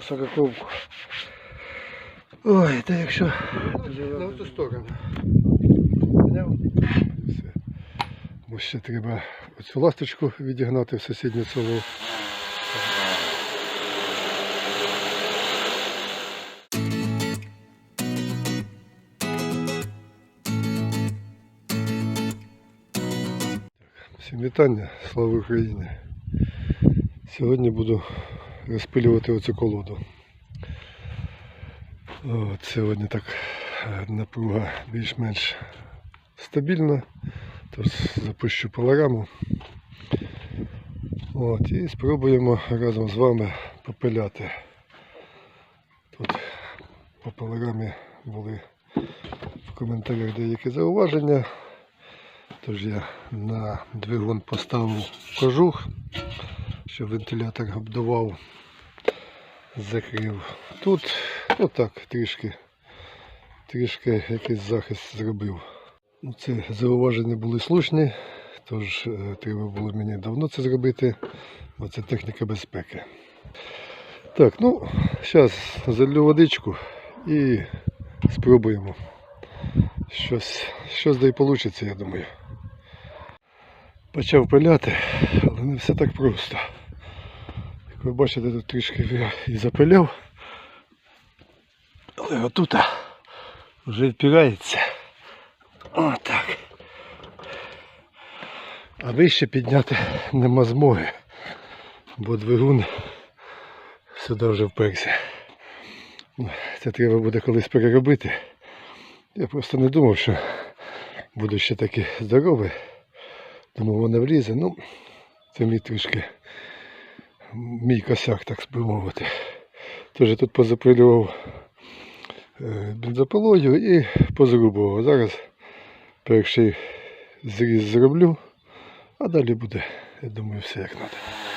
сороковку. Ой, та якщо. На ту сторону. Бо ще треба оцю ласточку відігнати в сусіднє село. Всім вітання, слава Україні. Сьогодні буду розпилювати оцю колоду. От, сьогодні так е, напруга більш-менш стабільна. Тож запущу пилораму. От, і спробуємо разом з вами попиляти. Тут по пилорамі були в коментарях деякі зауваження. Тож я на двигун поставив кожух, щоб вентилятор обдував, закрив. Тут отак трішки, трішки якийсь захист зробив. Ну, Це зауваження були слушні, тож е, треба було мені давно це зробити, бо це техніка безпеки. Так, ну, зараз залю водичку і спробуємо. Щось, щось да й вийде, я думаю. Почав пиляти, але не все так просто. Ви бачите, тут трішки я і запиляв. Але отут вже відпирається. Отак. А вище підняти нема змоги, бо двигун сюди вже вперся. Це треба буде колись переробити. Я просто не думав, що буду ще такий здоровий. Думав, воно влізе. Ну, це мій трішки мій косяк, так би мовити. Тож тут позапилював е, бензопилою і позрубував. Зараз перший зріз зроблю, а далі буде, я думаю, все як треба.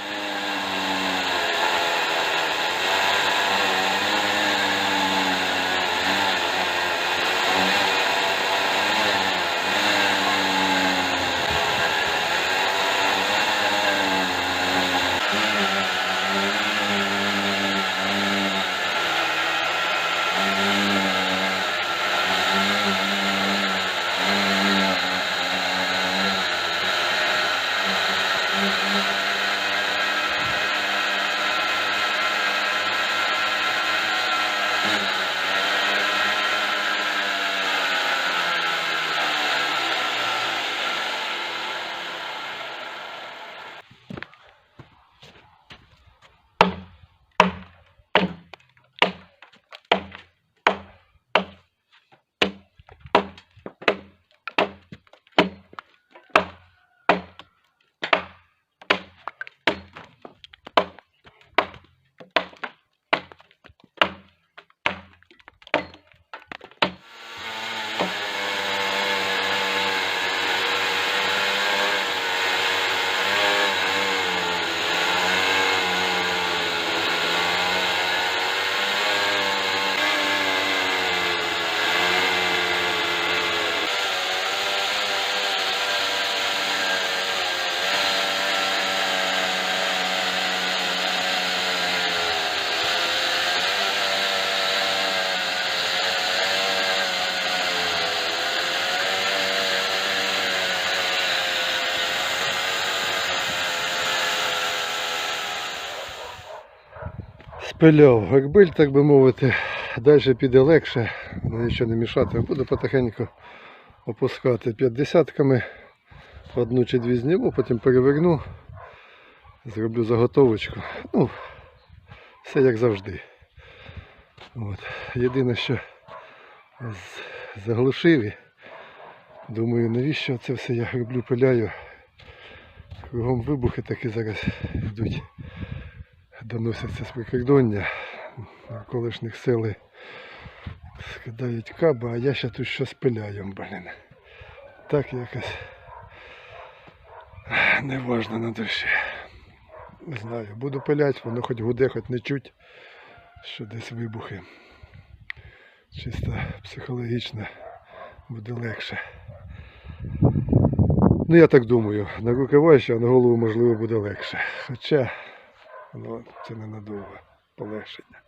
Спиляв гакбиль, так би мовити. Далі піде легше, нічого не мішати. Буду потихеньку опускати п'ятдесятками. Одну чи дві зніму, потім переверну. Зроблю заготовочку. Ну, все як завжди. От. Єдине, що заглушив. і Думаю, навіщо це все я роблю, пиляю. Кругом вибухи такі зараз йдуть доносяться з прикордоння колишніх сили скидають каби, а я ще тут щось пиляю, блін. Так якось неважно на душі. Не знаю, буду пиляти, воно хоч гуде, хоч не чуть, що десь вибухи. Чисто психологічно буде легше. Ну я так думаю, на руки важче, а на голову можливо буде легше. Хоча Ну, це ненадовго полегшення.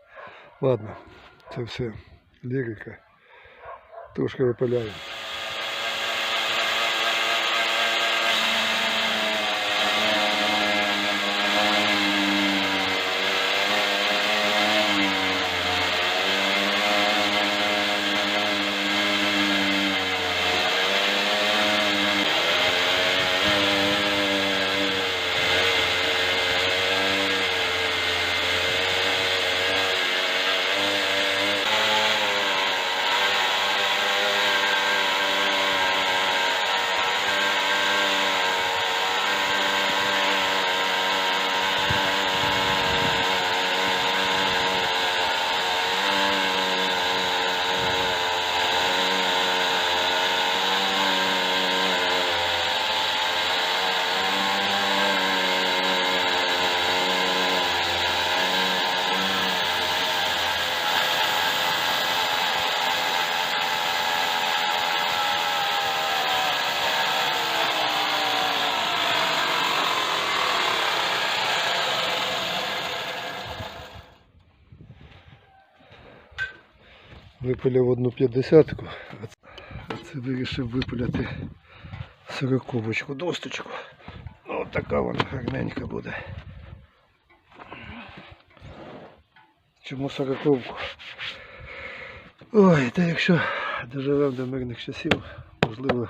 Ладно, це все лірика. Трошки випиляю. Випиляв одну п'ятдесятку, а це, вирішив випиляти сороковочку, досточку. Ну, така вона гарненька буде. Чому сороковку? Ой, та якщо доживемо до мирних часів, можливо,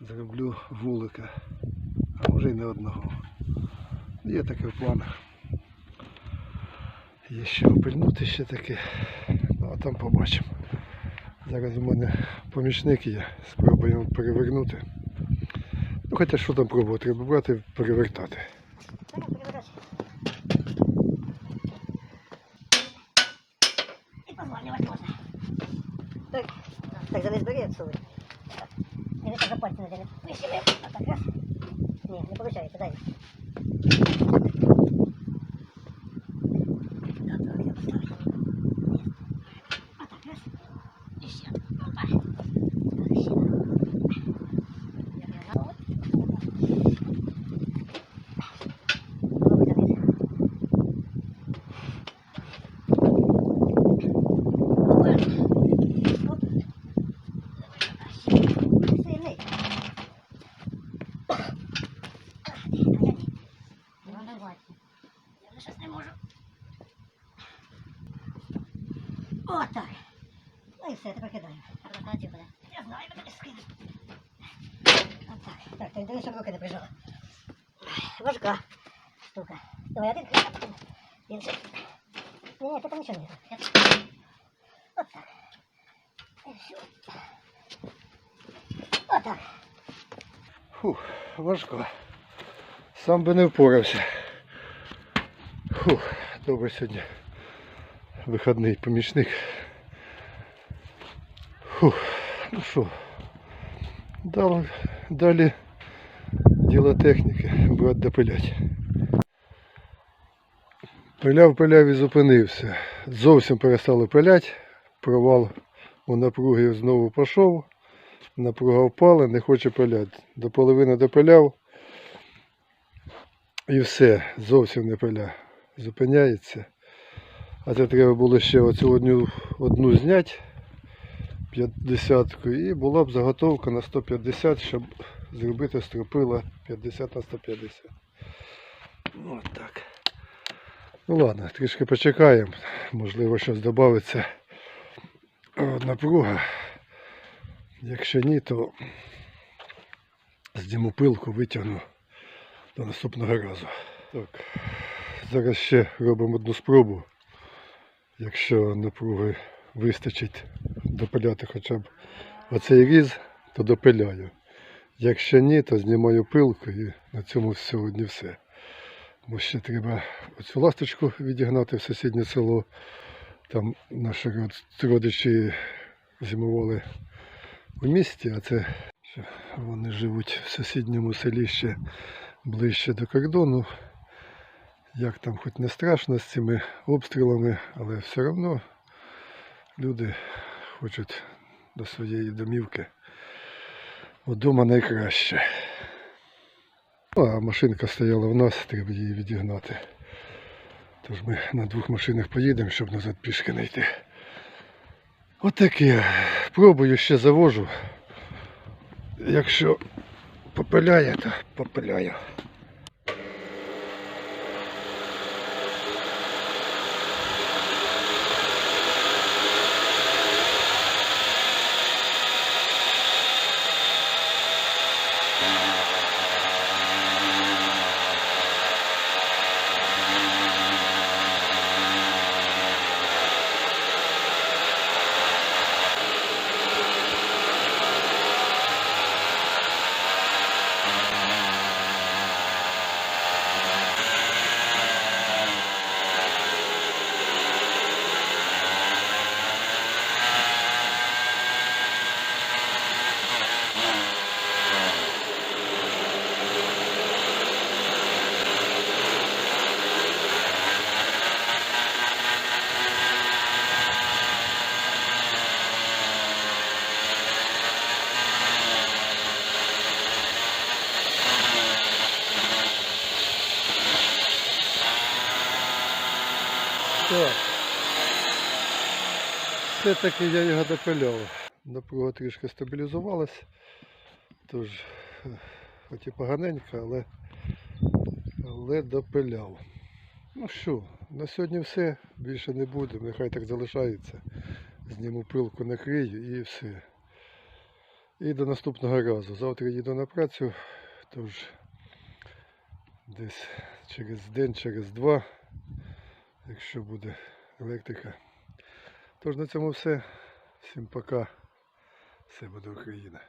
зроблю вулика, а може й не одного. Є таке в планах. Є ще опильнути ще таке. Ну а там побачимо. Зараз у мене помічник є, спробуємо перевернути. Ну хоча що там пробувати, треба брати перевертати. И позванивать можно. Так, так залез бери отсюда. Или так за пальцы надели. Ну, если вы- а так раз. Не, не получается, дай. все, тепер кидаю. Ротацію буде. Я знаю, мене скину. Отак. Так, ти дивись, щоб руки не прижала. Важка штука. Давай один крик, а потім інший. Ні, ні, ти там нічого не Я- Отак. І все. Отак. Фух, важко. Сам би не впорався. Фух, добре сьогодні. Вихідний помічник. Фух, ну що. Далі, діло техніки, брат допилять. Пиляв, пиляв і зупинився. Зовсім перестали пиляти. Провал у напруги знову пішов. Напруга впала, не хоче пиляти. До половини допиляв. І все, зовсім не пиля. Зупиняється. А це треба було ще оцю одну, одну зняти, 50 і була б заготовка на 150, щоб зробити стропила 50 на 150. Ну, от так. Ну ладно, трішки почекаємо. Можливо, щось додається напруга. Якщо ні, то зніму пилку, витягну до наступного разу. Так, зараз ще робимо одну спробу. Якщо напруги вистачить допиляти хоча б оцей різ, то допиляю. Якщо ні, то знімаю пилку і на цьому сьогодні все. Бо ще треба оцю ласточку відігнати в сусіднє село. Там наші родичі зимували у місті, а це вони живуть в сусідньому селі ще ближче до кордону. Як там хоч не страшно з цими обстрілами, але все одно люди хочуть до своєї домівки. Вдома найкраще. Ну, А машинка стояла в нас, треба її відігнати. Тож ми на двох машинах поїдемо, щоб назад пішки не йти. Отаке. Пробую ще завожу. Якщо попиляє, то попиляю. Так. Все-таки я його допиляв. Напруга трішки стабілізувалась. Тож, хоч і поганенько, але, але допиляв. Ну що, на сьогодні все. Більше не буде. Нехай так залишається. Зніму пилку, накрию і все. І до наступного разу. Завтра їду на працю. Тож десь через день, через два якщо буде електрика. Тож на цьому все. Всім пока. Все буде Україна.